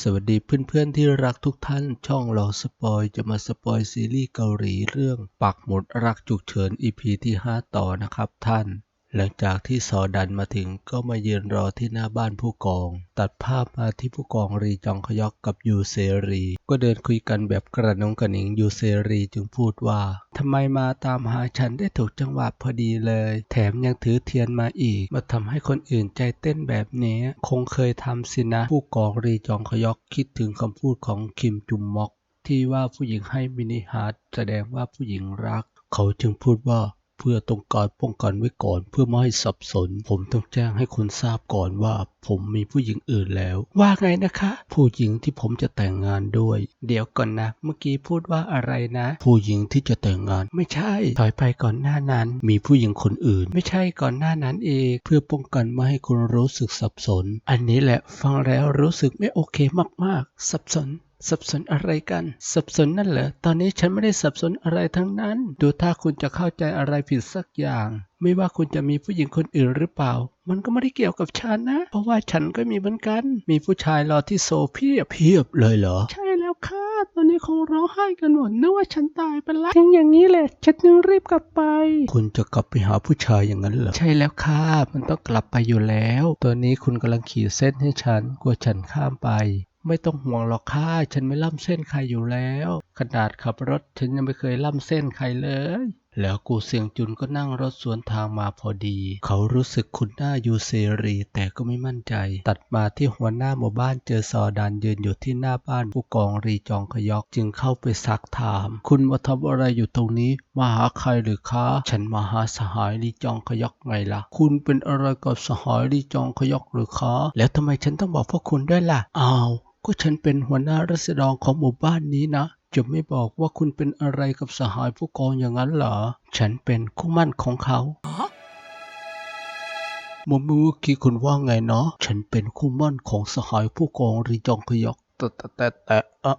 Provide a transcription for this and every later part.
สวัสดีเพื่อนๆที่รักทุกท่านช่องรอสปอยจะมาสปอยซีรีส์เกาหลีเรื่องปักหมุดรักจุกเฉิน EP ที่ 5 ต่อนะครับท่าน หลังจากที่ซอดันมาถึงก็มายืนรอที่หน้าบ้านผู้กอง ตัดภาพมาที่ผู้กองรีจองขยอกกับยูเซรี ก็เดินคุยกันแบบกระนงกระหนิงยูเซรีจึงพูดว่าทำไมมาตามหาฉันได้ถูกจังหวะพอดีเลย แถมยังถือเทียนมาอีก มาทำให้คนอื่นใจเต้นแบบนี้ คงเคยทำสินะ ผู้กองรีจองขยอกคิดถึงคำพูดของคิมจุมมอกที่ว่าผู้หญิงให้มินิฮาร์ดแสดงว่าผู้หญิงรัก เขาจึงพูดว่า เพื่อต้องการป้องกันไว้ก่อน เพื่อไม่ให้สับสน ผมต้องแจ้งให้คุณทราบก่อนว่า ผมมีผู้หญิงอื่นแล้ว ว่าไงนะคะ ผู้หญิงที่ผมจะแต่งงานด้วย เดี๋ยวก่อนนะ เมื่อกี้พูดว่าอะไรนะ ผู้หญิงที่จะแต่งงาน ไม่ใช่ ถอยไปก่อนหน้านั้น มีผู้หญิงคนอื่น ไม่ใช่ก่อนหน้านั้นเองเพื่อป้องกันไม่ให้คุณรู้สึกสับสน อันนี้แหละฟังแล้วรู้สึกไม่โอเคมากๆ สับสน สับสนอะไรกัน สับสนนั่นเหรอ ตอนนี้ฉันไม่ได้สับสนอะไรทั้งนั้น ดูถ้าคุณจะเข้าใจอะไรผิดสักอย่าง ไม่ว่าคุณจะมีผู้หญิงคนอื่นหรือเปล่า มันก็ไม่ได้เกี่ยวกับฉันนะ เพราะว่าฉันก็มีเหมือนกัน มีผู้ชายรอที่โซเพียบเพียบเลยเหรอ ใช่แล้วค่ะ ตอนนี้คงร้องไห้กันหมดนึกว่าฉันตายไปละถึงอย่างนี้แหละ ฉันจึงรีบกลับไป คุณจะกลับไปหาผู้ชายอย่างนั้นเหรอ ใช่แล้วค่ะ มันต้องกลับไปอยู่แล้วตอนนี้คุณกำลังขีดเส้นให้ฉัน กลัวฉันข้ามไป ไม่ต้องห่วงหรอกค่ะฉันไม่ล่ำเส้นใครอยู่แล้ว ขนาดขับรถฉันยังไม่เคยล่ำเส้นใครเลย แล้วกูเสียงจุนก็นั่งรถสวนทางมาพอดี เขารู้สึกคุ้นหน้ายูเซรี แต่ก็ไม่มั่นใจ ตัดมาที่หัวหน้าหมู่บ้านเจอซอดานยืนอยู่ที่หน้าบ้านผู้กองรีจองขยอกจึงเข้าไปซักถาม คุณมาทำอะไรอยู่ตรงนี้ มาหาใครหรือคะฉันมาหาสหายรีจองขยอกไงล่ะ คุณเป็นอะไรกับสหายรีจองขยอกหรือคะแล้วทำไมฉันต้องบอกพวกคุณด้วยล่ะอ้าว ก็ฉันเป็นหัวหน้ารัษฎรของหมู่บ้านนี้นะ จะไม่บอกว่าคุณเป็นอะไรกับสหายผู้กองอย่างนั้นเหรอ ฉันเป็นคู่หมั่นของเขาเมื่อเมื่อกี้คุณว่าไงเนาะ ฉันเป็นคู่หมั่นของสหายผู้กองรีจองพยอกแต่แต่แต่แต่เออ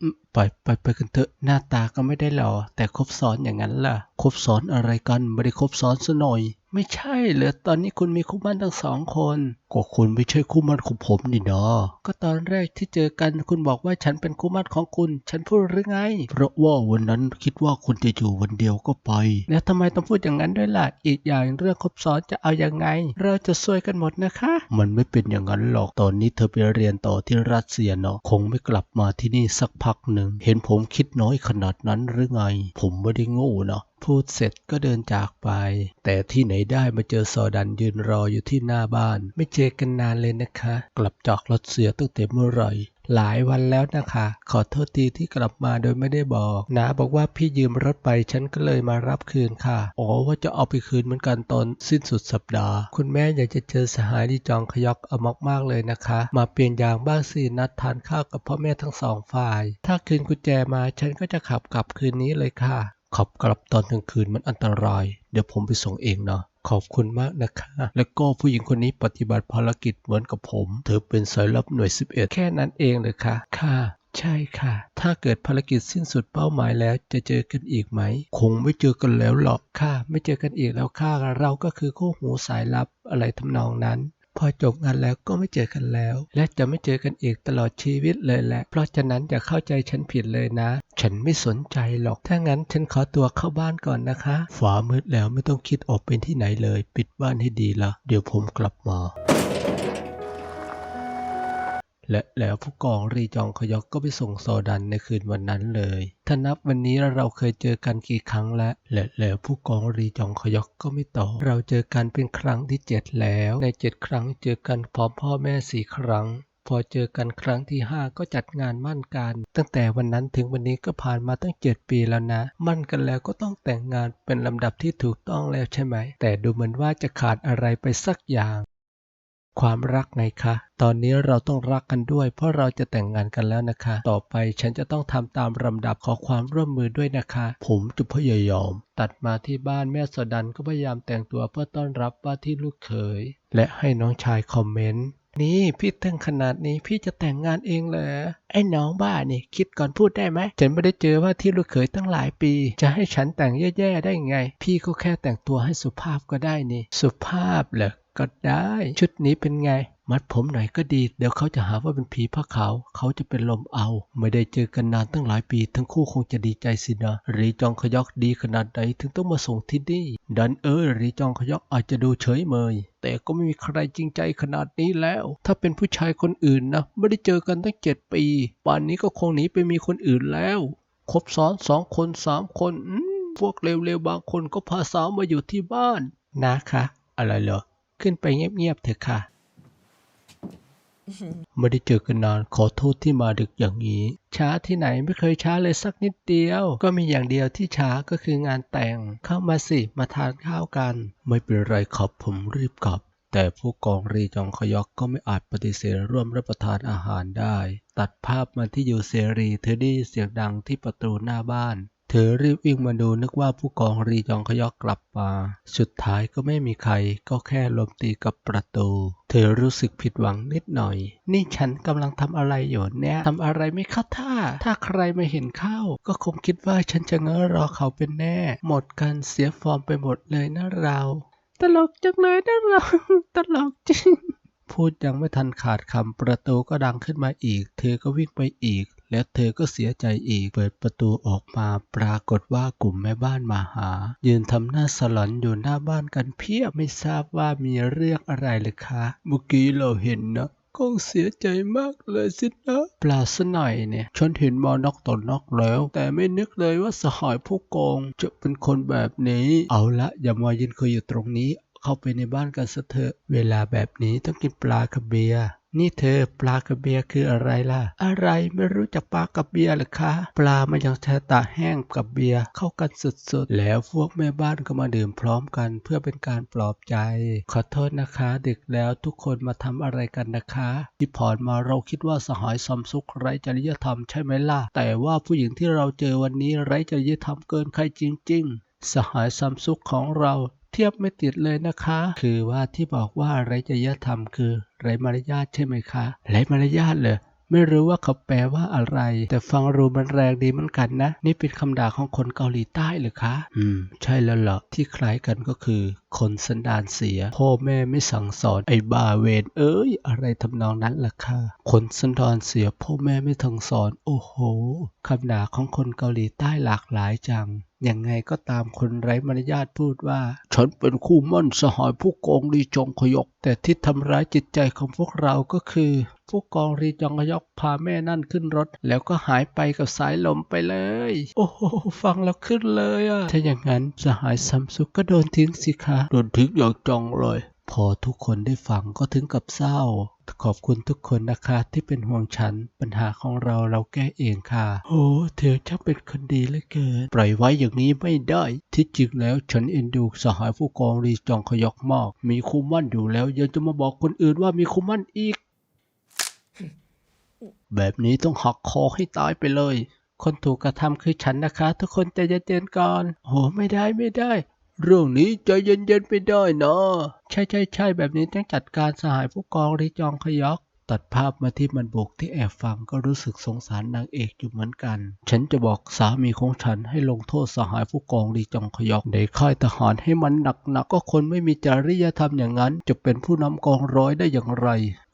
อืมไปไปไปกันเถอะหน้าตาก็ไม่ได้หล่อแต่ครบซ้อนอย่างนั้นล่ะ ครบซ้อนอะไรกันไม่ได้ครบซ้อนซะหน่อย ไม่ใช่เหรอตอนนี้คุณมีคู่มั่นทั้งสองคนก็คุณไม่ใช่คู่มั่นของผมนี่นาะก็ตอนแรกที่เจอกันคุณบอกว่าฉันเป็นคู่มั่นของคุณ ฉันพูดหรือไง เพราะว่าวันนั้นคิดว่าคุณจะอยู่วันเดียวก็ไป แล้วทำไมต้องพูดอย่างนั้นด้วยล่ะอีกอย่างเรื่องคบซ้อนจะเอาอยังไง เราจะซวยกันหมดนะคะ มันไม่เป็นอย่างนั้นหรอกตอนนี้เธอไปเรียนต่อที่รัสเซียเนาะคงไม่กลับมาที่นี่สักพักหนึ่งเห็นผมคิดน้อยขนาดนั้นหรือไง ผมไม่ได้โง่นะ พูดเสร็จก็เดินจากไป แต่ที่ไหนได้มาเจอซอดันยืนรออยู่ที่หน้าบ้าน ไม่เจอกันนานเลยนะคะ กลับจากรัสเซียตั้งแต่เมื่อไหร่หลายวันแล้วนะคะ ขอโทษทีที่กลับมาโดยไม่ได้บอกนาบอกว่าพี่ยืมรถไปฉันก็เลยมารับคืนค่ะ อ๋อว่าจะเอาไปคืนเหมือนกันตอนสิ้นสุดสัปดาห์ คุณแม่อยากจะเจอสหายที่จองขยอกเอามากๆเลยนะคะ มาเปลี่ยนยางบ้างสินัดทานข้าวกับพ่อแม่ทั้งสองฝ่าย ถ้าคืนกุญแจมาฉันก็จะขับกลับคืนนี้เลยค่ะ ขับกลับตอนกลางคืนมันอันตราย เดี๋ยวผมไปส่งเองนะ ขอบคุณมากนะคะ แล้วก็ผู้หญิงคนนี้ปฏิบัติภารกิจเหมือนกับผม เธอเป็นสายลับหน่วย 11 แค่นั้นเองเลยค่ะ ค่ะ ใช่ค่ะ ถ้าเกิดภารกิจสิ้นสุดเป้าหมายแล้วจะเจอกันอีกไหม คงไม่เจอกันแล้วหรอกค่ะ ไม่เจอกันอีกแล้วค่ะ เราก็คือคู่หูสายลับอะไรทำนองนั้น พอจบงานแล้วก็ไม่เจอกันแล้ว และจะไม่เจอกันอีกตลอดชีวิตเลยแหละ เพราะฉะนั้นอย่าเข้าใจฉันผิดเลยนะ ฉันไม่สนใจหรอก ถ้างั้นฉันขอตัวเข้าบ้านก่อนนะคะฝ่ามืดแล้วไม่ต้องคิดออกเป็นที่ไหนเลย ปิดบ้านให้ดีละเดี๋ยวผมกลับมา และแล้วผู้กองรีจองขยอกก็ไปส่งโซดันในคืนวันนั้นเลยถ้านับวันนี้เราเคยเจอกันกี่ครั้งแล้ว และแล้วผู้กองรีจองขยอกก็ไม่ตอบเราเจอกันเป็นครั้งที่เจ็ดแล้ว ในเจ็ดครั้งเจอกันพร้อมพ่อแม่สี่ครั้งพอเจอกันครั้งที่5ก็จัดงานมั่นกัน ตั้งแต่วันนั้นถึงวันนี้ก็ผ่านมาตั้ง 7 ปีแล้วนะ มั่นกันแล้วก็ต้องแต่งงานเป็นลำดับที่ถูกต้องแล้วใช่ไหม แต่ดูเหมือนว่าจะขาดอะไรไปสักอย่าง ความรักไงคะ ตอนนี้เราต้องรักกันด้วย เพราะเราจะแต่งงานกันแล้วนะคะ ต่อไปฉันจะต้องทำตามลำดับขอความร่วมมือด้วยนะคะ ผมจะพยายาม ตัดมาที่บ้านแม่สดันก็พยายามแต่งตัวเพื่อต้อนรับว่าที่ลูกเขย และให้น้องชายคอมเมนต์นี่พี่แต่งขนาดนี้พี่จะแต่งงานเองเหรอไอ้น้องบ้านี่คิดก่อนพูดได้ไหมฉันไม่ได้เจอว่าที่ลูกเขยตั้งหลายปี จะให้ฉันแต่งแย่ๆได้ไง พี่ก็แค่แต่งตัวให้สุภาพก็ได้นี่ สุภาพเหรอ ก็ได้ ชุดนี้เป็นไง มัดผมหน่อยก็ดี เดี๋ยวเขาจะหาว่าเป็นผีผ้าขาว เขาจะเป็นลมเอา ไม่ได้เจอกันนานตั้งหลายปี ทั้งคู่คงจะดีใจสินะรีจองขยอกดีขนาดไหนถึงต้องมาส่งที่นี่ ดันเออรีจองขยอกอาจจะดูเฉยเมย แต่ก็ไม่มีใครจริงใจขนาดนี้แล้ว ถ้าเป็นผู้ชายคนอื่นนะไม่ได้เจอกันตั้งเจ็ดปีป่านนี้ก็คงหนีไปมีคนอื่นแล้วคบซ้อนสองคนสามคนอืมพวกเร็วๆบางคนก็พาสาวมาอยู่ที่บ้านนะคะ อะไรเหรอ ขึ้นไปเงียบๆเถอะค่ะ ไม่ได้เจอกันนานขอโทษที่มาดึกอย่างนี้ ช้าที่ไหนไม่เคยช้าเลยสักนิดเดียว ก็มีอย่างเดียวที่ช้าก็คืองานแต่ง เข้ามาสิ มาทานข้าวกัน ไม่เป็นไรครับผมรีบกลับ แต่ผู้กองรีจองขยอกก็ไม่อาจปฏิเสธร่วมรับประทานอาหารได้ ตัดภาพมาที่อยู่เสรีเธอได้ยินเสียงดังที่ประตูหน้าบ้าน เธอรีบวิ่งมาดูนึกว่าผู้กองรีจองขยอกกลับมา สุดท้ายก็ไม่มีใคร ก็แค่ลมตีกับประตู เธอรู้สึกผิดหวังนิดหน่อย นี่ฉันกำลังทำอะไรอยู่เนี่ยทำอะไรไม่เข้าท่า ถ้าใครมาเห็นเข้า ก็คงคิดว่าฉันจะเง้อรอเขาเป็นแน่ หมดกันเสียฟอร์มไปหมดเลยนะเรา ตลกจังเลยนะเรา ตลกจริงพูดยังไม่ทันขาดคำประตูก็ดังขึ้นมาอีก เธอก็วิ่งไปอีก และเธอก็เสียใจอีก เปิดประตูออกมาปรากฏว่ากลุ่มแม่บ้านมาหา ยืนทำหน้าสลอนอยู่หน้าบ้านกันเพียบไม่ทราบว่ามีเรื่องอะไรเลยคะเมื่อกี้เราเห็นนะคงเสียใจมากเลยสินะปลาซะหน่อยเนี่ย ฉันเห็นมานอกต่อนอกแล้ว แต่ไม่นึกเลยว่าสหายผู้กองจะเป็นคนแบบนี้ เอาละอย่ามายืนคุยอยู่ตรงนี้ เข้าไปในบ้านกันซะเถอะ เวลาแบบนี้ต้องกินปลากับเบียร์ นี่เธอปลากับเบียคืออะไรล่ะ อะไรไม่รู้จักปลากับเบียหรือคะ ปลามันยังแช่ตาแห้งกับเบียเข้ากันสุดๆ แล้วพวกแม่บ้านก็มาดื่มพร้อมกัน เพื่อเป็นการปลอบใจ ขอโทษนะคะดึกแล้วทุกคนมาทำอะไรกันนะคะที่ผ่านมาเราคิดว่าสหายซอมซุกไร้จริยธรรมใช่ไหมล่ะ แต่ว่าผู้หญิงที่เราเจอวันนี้ไร้จริยธรรมเกินใครจริง ๆ สหายซัมซุกของเรา เทียบไม่ติดเลยนะคะ คือว่าที่บอกว่าไรจริยธรรมคือไรมารยาทใช่ไหมคะไรมารยาทเลยไม่รู้ว่าเขาแปลว่าอะไร แต่ฟังรูมันแรงดีเหมือนกันนะ นี่เป็นคำด่าของคนเกาหลีใต้หรือคะ อืม ใช่แล้วล่ะที่คล้ายกันก็คือ คนสันดานเสีย พ่อแม่ไม่สั่งสอนไอ้บาเวนเอ้ย อะไรทำนองนั้นล่ะค่ะ คนสันดานเสีย พ่อแม่ไม่สั่งสอน โอ้โหคำด่าของคนเกาหลีใต้หลากหลายจัง ยังไงก็ตามคนไร้มารยาทพูดว่า ฉันเป็นคู่มั่นสหายผู้กองรีจงขยก แต่ที่ทำร้ายจิตใจของพวกเราก็คือ ผู้กองรีจงขยกพาแม่นั่นขึ้นรถ แล้วก็หายไปกับสายลมไปเลย โอ้โหฟังแล้วขึ้นเลยอะถ้าอย่างนั้นสหายซัมซุกก็โดนทิ้งสิคะโดนทิ้งอย่างจองเลย พอทุกคนได้ฟังก็ถึงกับเศร้า ขอบคุณทุกคนนะคะที่เป็นห่วงฉัน ปัญหาของเราเราแก้เองค่ะ โอ้เธอช่างเป็นคนดีเหลือเกิน ปล่อยไว้อย่างนี้ไม่ได้ ที่จริงแล้วฉันเอ็นดูสหายผู้กองรีจองขยอกมาก มีคู่มั่นอยู่แล้วยังจะมาบอกคนอื่นว่ามีคู่มั่นอีก แบบนี้ต้องหักคอให้ตายไปเลย คนถูกกระทำคือฉันนะคะ ทุกคนใจเย็นๆก่อนโอ้ไม่ได้ไม่ได้ เรื่องนี้ใจเย็นๆไปได้นะ ใช่ใช่ใช่แบบนี้ต้องจัดการสหายผู้กองรีจองขยอก ตัดภาพมาที่มันบุกที่แอบฟังก็รู้สึกสงสารนางเอกอยู่เหมือนกัน ฉันจะบอกสามีของฉันให้ลงโทษสหายผู้กองรีจองขยอกในค่ายทหารให้มันหนักๆก็คนไม่มีจริยธรรมอย่างนั้น จะเป็นผู้นำกองร้อยได้อย่างไร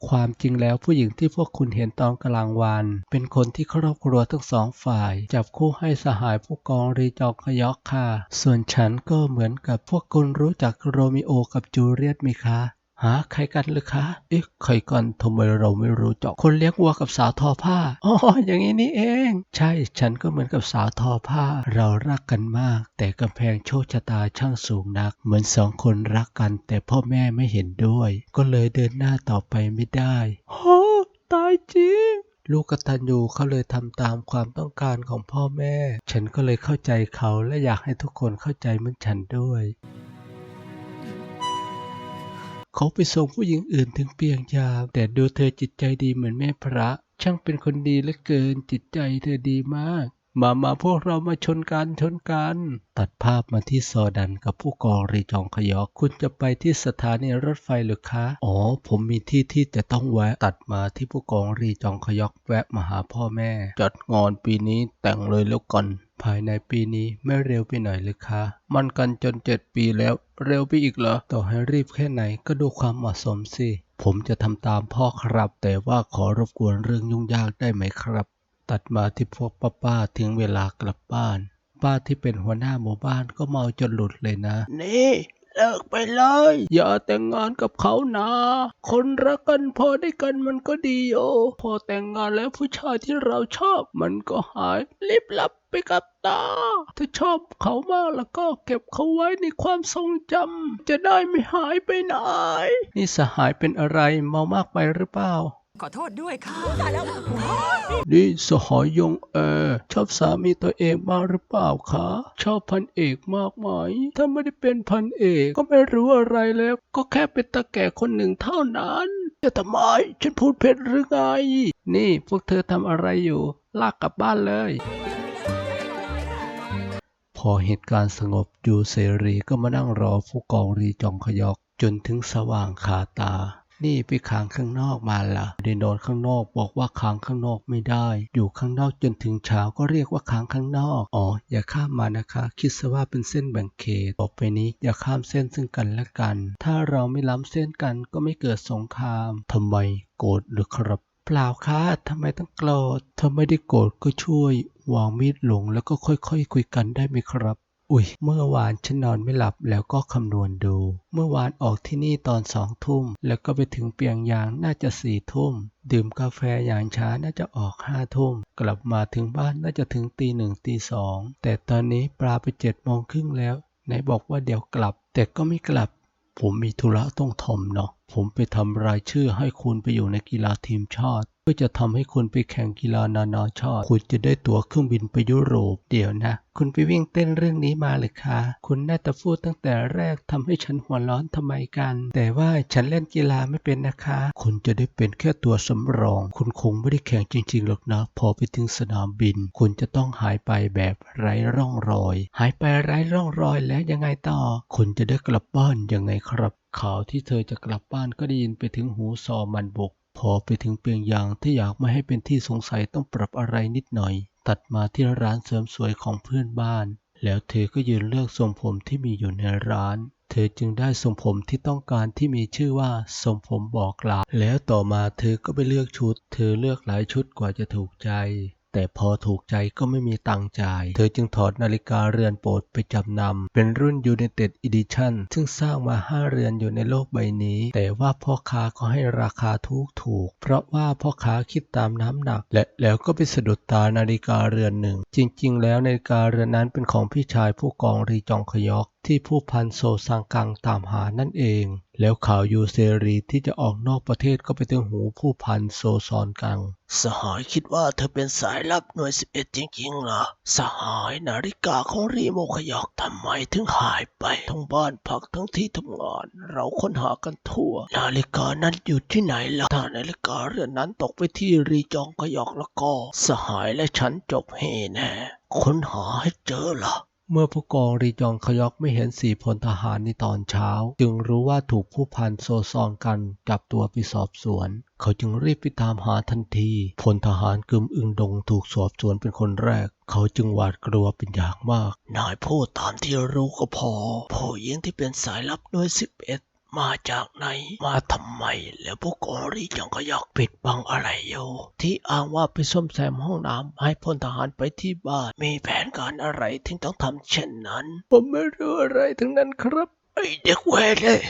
ความจริงแล้วผู้หญิงที่พวกคุณเห็นตอนกลางวันเป็นคนที่ครอบครัวทั้งสองฝ่าย จับคู่ให้สหายผู้กองรีจองขยอกค่ะ ส่วนฉันก็เหมือนกับพวกคุณรู้จักโรมิโอกับจูเลียตไหมคะ หาใครกันหรือคะ เอ๊ะ ใครกันทำไมเราไม่รู้จัก คนเลี้ยงวัวกับสาวทอผ้า อ๋อ อย่างนี้นี่เอง ใช่ ฉันก็เหมือนกับสาวทอผ้า เรารักกันมาก แต่กำแพงโชคชะตาช่างสูงนัก เหมือนสองคนรักกัน แต่พ่อแม่ไม่เห็นด้วย ก็เลยเดินหน้าต่อไปไม่ได้โอ้ตายจริงลูกกตัญญูเขาเลยทำตามความต้องการของพ่อแม่ ฉันก็เลยเข้าใจเขาและอยากให้ทุกคนเข้าใจเหมือนฉันด้วย เขาไปส่งผู้หญิงอื่นถึงเปียงยาม แต่ดูเธอจิตใจดีเหมือนแม่พระ ช่างเป็นคนดีเหลือเกินจิตใจเธอดีมาก มามาพวกเรามาชนกันชนกัน ตัดภาพมาที่ซอดันกับผู้กองรีจองขยอกคุณจะไปที่สถานีรถไฟหรือคะ อ๋อ ผมมีที่ที่จะต้องแวะ ตัดมาที่ผู้กองรีจองขยอกแวะมาหาพ่อแม่ จัดงานปีนี้แต่งเลยแล้วกัน ภายในปีนี้ไม่เร็วไปหน่อยหรือคะ มันกันจนเจ็ดปีแล้ว เร็วไปอีกเหรอ ต่อให้รีบแค่ไหนก็ดูความเหมาะสมสิ ผมจะทำตามพ่อครับ แต่ว่าขอรบกวนเรื่องยุ่งยากได้ไหมครับ ตัดมาที่พวกป้าป้าถึงเวลากลับบ้าน ป้าที่เป็นหัวหน้าหมู่บ้านก็เมาจนหลุดเลยนะ นี่ เลิกไปเลย อย่าแต่งงานกับเขานะ คนรักกันพอได้กันมันก็ดีโอพอแต่งงานแล้วผู้ชายที่เราชอบมันก็หายลิบลับไปกับตา ถ้าชอบเขามากแล้วก็เก็บเขาไว้ในความทรงจำจะได้ไม่หายไปไหน นี่สหายเป็นอะไรเมามากไปหรือเปล่า ขอโทษด้วยค่ะนี่สหายยงแอร์ชอบสามีตัวเองมากหรือเปล่าคะ ชอบพันเอกมากไหม ถ้าไม่ได้เป็นพันเอกก็ไม่รู้อะไรแล้ว ก็แค่เป็นตาแก่คนหนึ่งเท่านั้นจะทำไมฉันพูดเผ็ดหรือไง นี่พวกเธอทำอะไรอยู่ ลากกลับบ้านเลย พอเหตุการณ์สงบยูเสรีก็มานั่งรอผู้กองรีจองขยอกจนถึงสว่างคาตา นี่ไปค้างข้างนอกมาล่ะได้นอนข้างนอกบอกว่าค้างข้างนอกไม่ได้ อยู่ข้างนอกจนถึงเช้าก็เรียกว่าค้างข้างนอกอ๋ออย่าข้ามมานะคะ คิดซะว่าเป็นเส้นแบ่งเขตต่อไปนี้อย่าข้ามเส้นซึ่งกันและกัน ถ้าเราไม่ล้ำเส้นกันก็ไม่เกิดสงครามทำไมโกรธหรือครับเปล่าค่ะทำไมต้องโกรธถ้าไม่ได้โกรธก็ช่วยวางมีดลงแล้วก็ค่อยๆคุยกันได้ไหมครับ อุ้ยเมื่อวานฉันนอนไม่หลับแล้วก็คำนวณดู เมื่อวานออกที่นี่ตอนสองทุ่ม แล้วก็ไปถึงเปียงยางน่าจะสี่ทุ่ม ดื่มกาแฟอย่างช้าน่าจะออกห้าทุ่ม กลับมาถึงบ้านน่าจะถึงตีหนึ่งตีสอง แต่ตอนนี้ปลาไปเจ็ดโมงครึ่งแล้ว ไหนบอกว่าเดี๋ยวกลับ แต่ก็ไม่กลับ ผมมีธุระต้องทำเนาะ ผมไปทำรายชื่อให้คุณไปอยู่ในกีฬาทีมชาติ พื่อจะทำให้คุณไปแข่งกีฬานานาชาติ คุณจะได้ตั๋วเครื่องบินไปยุโรป เดี๋ยวนะ คุณไปวิ่งเต้นเรื่องนี้มาเลยคะ คุณน่าจะพูดตั้งแต่แรกทำให้ฉันหัวร้อนทำไมกัน แต่ว่าฉันเล่นกีฬาไม่เป็นนะคะ คุณจะได้เป็นแค่ตัวสำรอง คุณคงไม่ได้แข่งจริงๆหรอกนะ พอไปถึงสนามบิน คุณจะต้องหายไปแบบไร้ร่องรอย หายไปไร้ร่องรอยแล้วยังไงต่อ คุณจะได้กลับบ้านยังไงครับข่าวที่เธอจะกลับบ้านก็ได้ยินไปถึงหูซอมันบก พอไปถึงเปียงยางที่อยากไม่ให้เป็นที่สงสัยต้องปรับอะไรนิดหน่อย ตัดมาที่ร้านเสริมสวยของเพื่อนบ้าน แล้วเธอก็ยืนเลือกทรงผมที่มีอยู่ในร้าน เธอจึงได้ทรงผมที่ต้องการที่มีชื่อว่าทรงผมบอกลาแล้วต่อมาเธอก็ไปเลือกชุด เธอเลือกหลายชุดกว่าจะถูกใจ แต่พอถูกใจก็ไม่มีตังค์จ่าย เธอจึงถอดนาฬิกาเรือนโปรดไปจำนำ เป็นรุ่น United Edition ซึ่งสร้างมา 5 เรือนอยู่ในโลกใบนี้ แต่ว่าพ่อค้าก็ให้ราคาถูกถูก เพราะว่าพ่อค้าคิดตามน้ำหนัก และแล้วก็ไปสะดุดตานาฬิกาเรือนหนึ่ง จริง ๆ แล้วนาฬิกาเรือนนั้นเป็นของพี่ชายผู้กองรีจองขยอก ที่ผู้พันโซซังกังตามหานั่นเอง แล้วข่าวยูเซรีที่จะออกนอกประเทศก็ไปถึงหูผู้พันโซซอนกัง สหายคิดว่าเธอเป็นสายลับหน่วย 11 จริงๆเหรอ สหายนาฬิกาของรีโมขยอกทำไมถึงหายไป ทั้งบ้านพักทั้งที่ทำงาน เราค้นหากันทั่ว นาฬิกานั้นอยู่ที่ไหนล่ะ ถ้านาฬิกาเรือนนั้นตกไปที่รีจองขยอกแล้วก็ สหายและฉันจบเฮแน่ค้นหาให้เจอล่ะ เมื่อผู้กองรีจองขยอกไม่เห็นสี่พลทหารในตอนเช้า จึงรู้ว่าถูกผู้พันโซซองกันจับตัวไปสอบสวน เขาจึงรีบไปตามหาทันที พลทหารกึมอึงดงถูกสอบสวนเป็นคนแรก เขาจึงหวาดกลัวเป็นอย่างมาก นายพูดตามที่รู้ก็พอผู้หญิงที่เป็นสายลับหน่วยสิบเอ็ด มาจากไหน มาทำไม แล้วพวกกอรีจังก็อยากปิดบังอะไรอยู่ที่อ้างว่าไปซ่อมแซมห้องน้ำให้พลทหารไปที่บ้าน มีแผนการอะไรถึงต้องทำเช่นนั้น ผมไม่รู้อะไรทั้งนั้นครับ ไอเด็กเวรเลย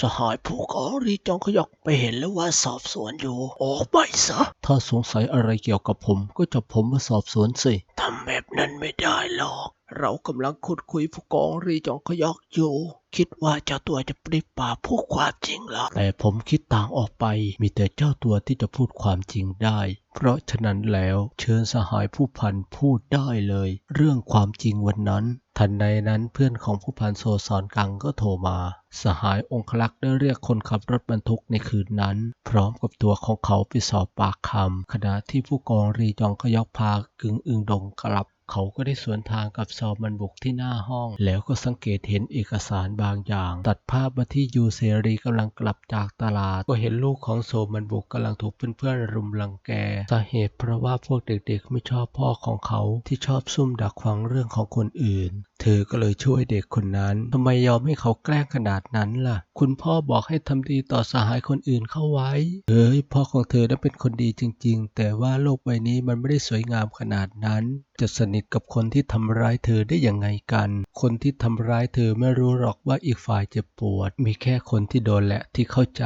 สหายผู้กอรีจองขยอกไปเห็นแล้วว่าสอบสวนอยู่ ออกไปซะ ถ้าสงสัยอะไรเกี่ยวกับผมก็จับผมมาสอบสวนสิ ทำแบบนั้นไม่ได้หรอก เรากำลังขุดคุยผู้กองรีจองขยอกอยู่ คิดว่าเจ้าตัวจะปริปากพูดความจริงหรอ แต่ผมคิดต่างออกไป มีแต่เจ้าตัวที่จะพูดความจริงได้ เพราะฉะนั้นแล้วเชิญสหายผู้พันพูดได้เลย เรื่องความจริงวันนั้น ทันใดนั้นเพื่อนของผู้พันโซซอนกังก็โทรมา สหายองคลักษ์ได้เรียกคนขับรถบรรทุกในคืนนั้น พร้อมกับตัวของเขาไปสอบปากคำขณะที่ผู้กองรีจองขยอกพากึ่งอึงดงกลับ เขาก็ได้สวนทางกับซอมันบุกที่หน้าห้อง แล้วก็สังเกตเห็นเอกสารบางอย่าง ตัดภาพมาที่ยูเซรีกำลังกลับจากตลาด ก็เห็นลูกของโซมันบุกกำลังถูกเพื่อนๆรุมรังแกสาเหตุเพราะว่าพวกเด็กๆไม่ชอบพ่อของเขาที่ชอบซุ่มดักฟังเรื่องของคนอื่น เธอก็เลยช่วยเด็กคนนั้นทำไมยอมให้เขาแกล้งขนาดนั้นล่ะ คุณพ่อบอกให้ทำดีต่อสหายคนอื่นเข้าไว้เอ้ยพ่อของเธอนั้นเป็นคนดีจริง ๆ แต่ว่าโลกใบนี้มันไม่ได้สวยงามขนาดนั้น จะสนิทกับคนที่ทำร้ายเธอได้ยังไงกัน คนที่ทำร้ายเธอไม่รู้หรอกว่าอีกฝ่ายเจ็บปวด มีแค่คนที่โดนแหละที่เข้าใจ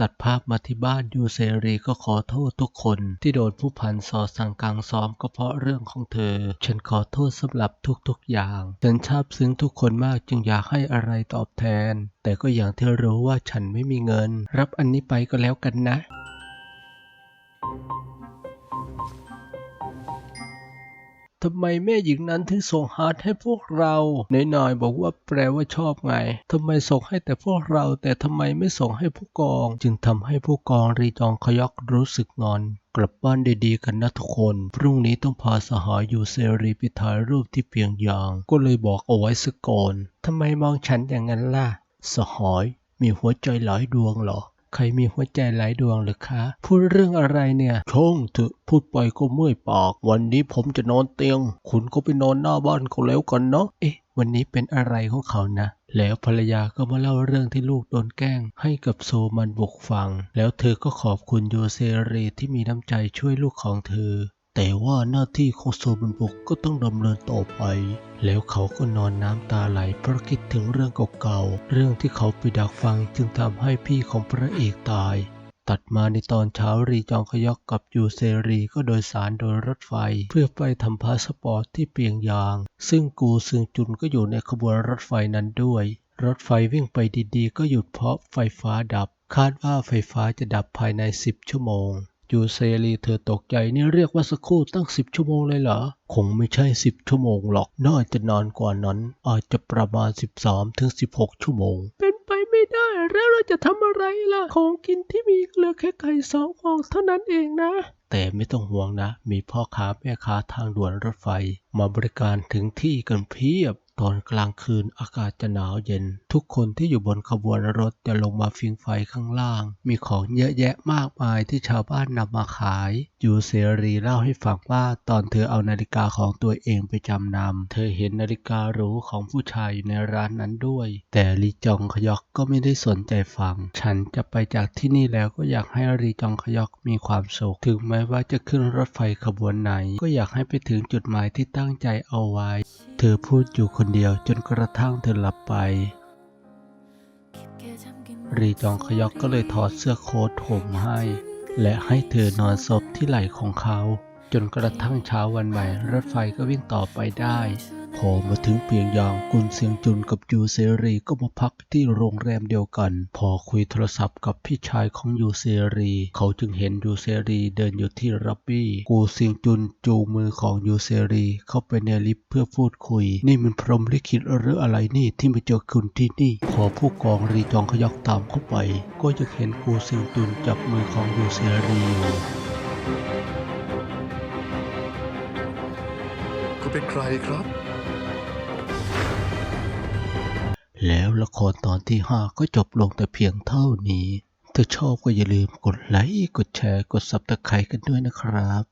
ตัดภาพมาที่บ้านยูเซรีก็ขอโทษทุกคนที่โดนผู้พันสอสั่งกลางซ้อมก็เพราะเรื่องของเธอ ฉันขอโทษสำหรับทุกๆอย่าง ฉันชาบซึ้งทุกคนมากจึงอยากให้อะไรตอบแทน แต่ก็อย่างที่รู้ว่าฉันไม่มีเงิน รับอันนี้ไปก็แล้วกันนะ ทำไมแม่หญิงนั้นถึงส่งฮาร์ดให้พวกเราหน่อยๆบอกว่าแปลว่าชอบไงทำไมส่งให้แต่พวกเราแต่ทำไมไม่ส่งให้ผู้กอง จึงทำให้ผู้กองรีจองขยอกรู้สึกงอน กลับบ้านดีๆ กันนะทุกคน พรุ่งนี้ต้องพาสหายอยู่เซรีไปถ่ายรูปที่เปียงยาง ก็เลยบอกเอาไว้สกก่อนทำไมมองฉันอย่างนั้นล่ะ สหายมีหัวใจหลายดวงเหรอ ใครมีหัวใจหลายดวงหรือคะ พูดเรื่องอะไรเนี่ยช่องเถอะพูดไปก็เมื่อยปาก วันนี้ผมจะนอนเตียง คุณก็ไปนอนหน้าบ้านเขาแล้วกันเนาะ เอ๊ะ วันนี้เป็นอะไรของเขานะ แล้วภรรยาก็มาเล่าเรื่องที่ลูกโดนแกล้ง ให้กับโซมันบุกฟัง แล้วเธอก็ขอบคุณโยเซเรที่มีน้ำใจช่วยลูกของเธอ แต่ว่าหน้าที่ของโซบันบุกก็ต้องดำเนินต่อไป แล้วเขาก็นอนน้ำตาไหลเพราะคิดถึงเรื่องเก่าๆ เรื่องที่เขาไปดักฟังจึงทำให้พี่ของพระเอกตาย ตัดมาในตอนเช้ารีจองขยอกกับยูเซรีก็โดยสารโดยรถไฟ เพื่อไปทำพาสปอร์ตที่เปียงยาง ซึ่งกูซึงจุนก็อยู่ในขบวนรถไฟนั้นด้วย รถไฟวิ่งไปดีๆ ก็หยุดเพราะไฟฟ้าดับ คาดว่าไฟฟ้าจะดับภายใน 10 ชั่วโมง ยูเซรีเธอตกใจนี่เรียกว่าสักครู่ตั้ง10ชั่วโมงเลยเหรอ คงไม่ใช่10ชั่วโมงหรอก น่าจะนานกว่านั้น อาจจะประมาณ13ถึง16ชั่วโมง เป็นไปไม่ได้ แล้วเราจะทำอะไรล่ะ ของกินที่มีเหลือแค่ไก่สองฟองเท่านั้นเองนะแต่ไม่ต้องห่วงนะ มีพ่อค้าแม่ค้าทางด่วนรถไฟ มาบริการถึงที่กันเพียบ ตอนกลางคืนอากาศจะหนาวเย็น ทุกคนที่อยู่บนขบวนรถจะลงมาฟิงไฟข้างล่าง มีของเยอะแยะมากมายที่ชาวบ้านนำมาขายยูเซรีเล่าให้ฟังว่าตอนเธอเอานาฬิกาของตัวเองไปจำนำ เธอเห็นนาฬิกาหรูของผู้ชายอยู่ในร้านนั้นด้วย แต่ลีจองขยอกก็ไม่ได้สนใจฟัง ฉันจะไปจากที่นี่แล้วก็อยากให้รีจองขยอกมีความสุข ถึงแม้ว่าจะขึ้นรถไฟขบวนไหน ก็อยากให้ไปถึงจุดหมายที่ตั้งใจเอาไว้ เธอพูดอยู่คนเดียวจนกระทั่งเธอหลับไป รีจองขยอกก็เลยถอดเสื้อโค้ทห่มให้ และให้เธอนอนซบที่ไหล่ของเขา จนกระทั่งเช้าวันใหม่รถไฟก็วิ่งต่อไปได้พอมาถึงเปียงยางกุนเซียงจุนกับยูเซรีก็มาพักที่โรงแรมเดียวกัน พอคุยโทรศัพท์กับพี่ชายของยูเซรี เขาจึงเห็นยูเซรีเดินอยู่ที่รับบี้กูเซียงจุนจูมือของยูเซรีเข้าไปในลิฟต์เพื่อพูดคุย นี่มันพรมลิขิตหรืออะไรนี่ที่มาเจอคุณที่นี่ พอผู้กองรีจองขยอกตามเข้าไป ก็จะเห็นกูเซียงจุนจับมือของยูเซรีอยู่คุณเป็นใครครับ แล้วละครตอนที่ 5 ก็จบลงแต่เพียงเท่านี้ ถ้าชอบก็อย่าลืมกดไลค์ กดแชร์ กดซับสไครต์กันด้วยนะครับ